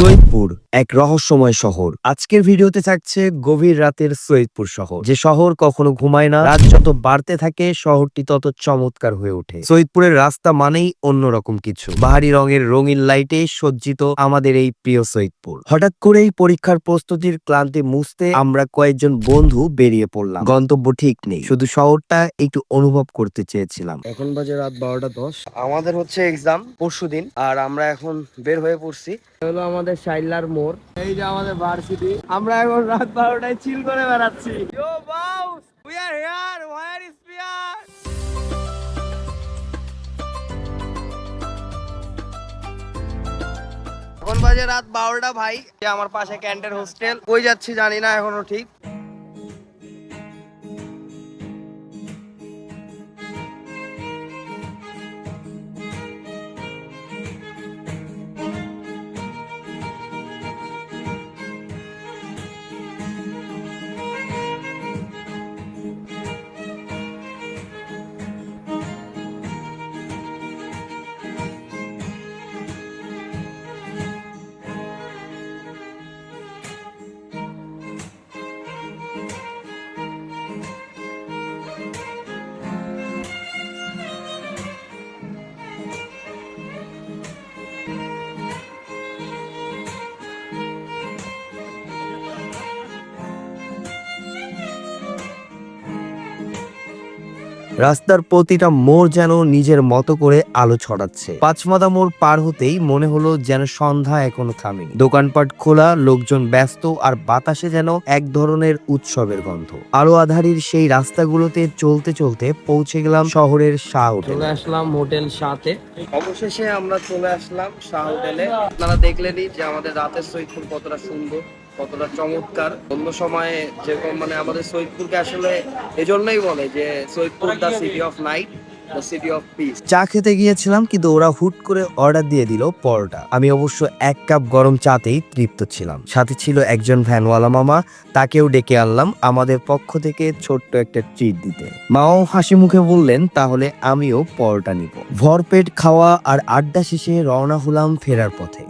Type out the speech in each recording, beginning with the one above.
সৈয়দপুর, এক রহস্যময় শহর। আজকের ভিডিওতে থাকছে গভীর রাতের সৈয়দপুর শহর। যে শহর কখনো ঘুমায় না, রাত যত বাড়তে থাকে, শহরটি তত চমৎকার হয়ে ওঠে। সৈয়দপুরের রাস্তা মানেই অন্যরকম কিছু। বাহারি রঙের রঙিন লাইটে সজ্জিত আমাদের এই প্রিয় সৈয়দপুর। হঠাৎ করেই পরীক্ষার প্রস্তুতির ক্লান্তি মুছতে আমরা কয়েকজন বন্ধু বেরিয়ে পড়লাম। গন্তব্য ঠিক নেই। শুধু শহরটা একটু অনুভব করতে চেয়েছিলাম। এখন বাজে রাত বারোটা দশ। আমাদের হচ্ছে এক্সাম পরশু দিন আর আমরা এখন বের হয়ে পড়ছি হলো আমাদের শাইলার মোড়। এই যে আমাদের ভার্সিটি আমরা এখন রাত বারোটায় চিল করে বেড়াচ্ছি? এখন বাজে রাত বারোটা ভাই। যে আমার পাশে ক্যান্টের হোস্টেল। কই যাচ্ছি জানি না এখনও ঠিক। রাস্তার প্রতিটা মোড় যেন নিজের মতো করে আলো ছড়াচ্ছে। পাঁচমাদা মোড় পার হতেই মনে হলো যেন সন্ধ্যা এখনও থামেনি। দোকানপাট খোলা লোকজন ব্যস্ত আর বাতাসে যেন এক ধরনের উৎসবের গন্ধ। আলো আধারির সেই রাস্তাগুলোতে চলতে চলতে পৌঁছে গেলাম শহরের শাহ হোটেল। চলে আসলাম হোটেল সাথে অবশেষে আমরা চলে আসলাম শাহ হোটেলে। আপনারা দেখলেনই যে আমাদের রাতের সৈকত কতটা সুন্দর। কতটা চমৎকার। অন্য সময়ে যেরকম মানে আমাদের সৈয়দপুরকে আসলে এজন্যই বলে যে Saidpur the city of night চা খেতে গিয়েছিলাম, কিন্তু ওরা হুট করে অর্ডার দিয়ে দিল পরোটা। আমি অবশ্য এক কাপ গরম চাতেই তৃপ্ত ছিলাম। সাথে ছিল একজন ভ্যানওয়ালা মামা, তাকেও ডেকে আনলাম আমাদের পক্ষ থেকে ছোট্ট একটা ট্রিট দিতে। মাও হাসি মুখে বললেন, তাহলে আমিও পরোটা নিব। ভরপেট খাওয়া আর আড্ডা শেষে রওনা হলাম ফেরার পথে।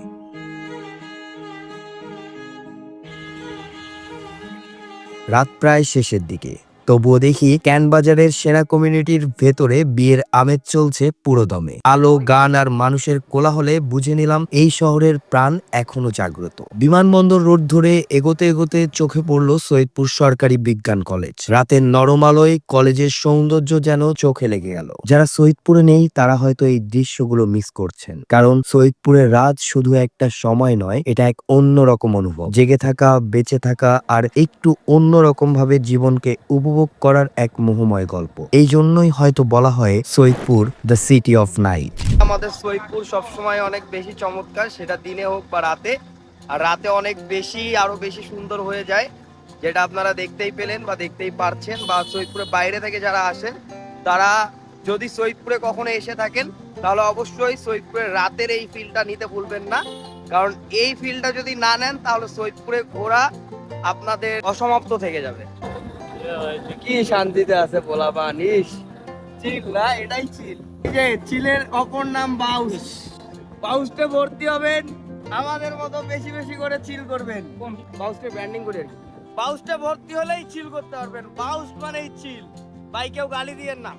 রাত প্রায় শেষের দিকে। তবুও দেখি ক্যানবাজারের সেনা কমিউনিটির ভেতরে বিয়ের আমেজ চলছে পুরো দমে আলো, গান আর মানুষের কোলাহলে বুঝে নিলাম এই শহরের প্রাণ এখনও জাগ্রত। বিমানবন্দর রোড ধরে এগোতে এগোতে চোখে পড়ল সৈয়দপুর সরকারি বিজ্ঞান কলেজ। রাতের নরম আলোয় কলেজের সৌন্দর্য যেন চোখে লেগে গেল। যারা সৈয়দপুরে নেই, তারা হয়তো এই দৃশ্যগুলো মিস করছেন। কারণ সৈয়দপুরের রাত শুধু একটা সময় নয়, এটা এক অন্যরকম অনুভব। জেগে থাকা, বেঁচে থাকা আর একটু অন্যরকম ভাবে জীবনকে উপভোগ করার এক মোহময় গল্প। এই জন্যই হয়তো বলা হয় Saidpur the city of night আমাদের সৈয়দপুর সবসময় অনেক বেশি চমৎকার, সেটা দিনে হোক বা রাতে। আর রাতে অনেক বেশি, আরও বেশি সুন্দর হয়ে যায়, যেটা আপনারা দেখতেই পেলেন বা দেখতেই পারছেন। বা সৈয়দপুরের বাইরে থেকে যারা আসেন, তারা যদি সৈয়দপুরে কখনো এসে থাকেন, তাহলে অবশ্যই সৈয়দপুরের রাতের এই ফিলটা নিতে ভুলবেন না। কারণ এই ফিলটা যদি না নেন, তাহলে সৈয়দপুরে ঘোরা আপনাদের অসমাপ্ত থেকে যাবে। কি শান্তিতে আছে বলা বানিস? চিল না এটাই চিল। যে চিলের অপর নাম বাউস। বাউসতে ভর্তি হবেন আমাদের মতো বেশি বেশি করে চিল করবেন। বাউসকে ব্র্যান্ডিং করে বাউসটা ভর্তি হলেই চিল করতে পারবেন। বাউস মানেই চিল। ভাই কেউ গালি দিয়েন না।